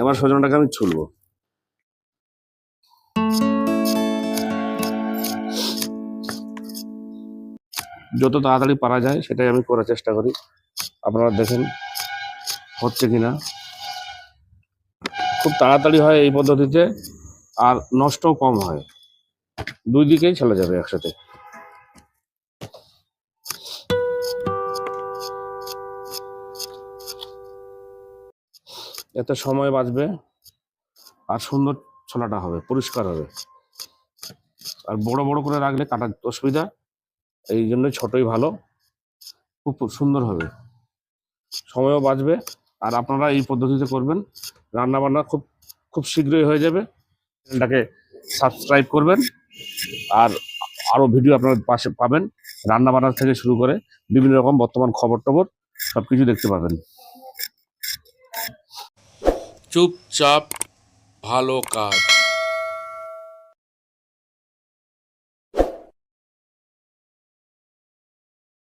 এবার সজনাটাকে আমি ছুলবো। যত তাড়াতাড়ি পারা যায়, সেটাই আমি করার চেষ্টা করি। আপনারা দেখেন, হচ্ছে কিনা। খুব তাড়াতাড়ি হয় এই পদ্ধতিতে, আর নষ্টও কম হয়। দুই দিকেই চলে যাবে একসাথে। এতে সময় বাঁচবে আর সুন্দর ছোলাটা হবে, পরিষ্কার হবে। আর বড় বড় করে রাখলে কাটার অসুবিধা, এই জন্য ছোটই ভালো, খুব সুন্দর হবে। সময়ও বাঁচবে আর আপনারা এই পদ্ধতিতে করবেন রান্না বান্না খুব খুব শীঘ্রই হয়ে যাবে। চ্যানেলটাকে সাবস্ক্রাইব করবেন আর আরও ভিডিও আপনারা পাশে পাবেন রান্না বান্না থেকে শুরু করে বিভিন্ন রকম বর্তমান খবর টবর সব কিছু দেখতে পাবেন। চুপচাপ ভালো কাজ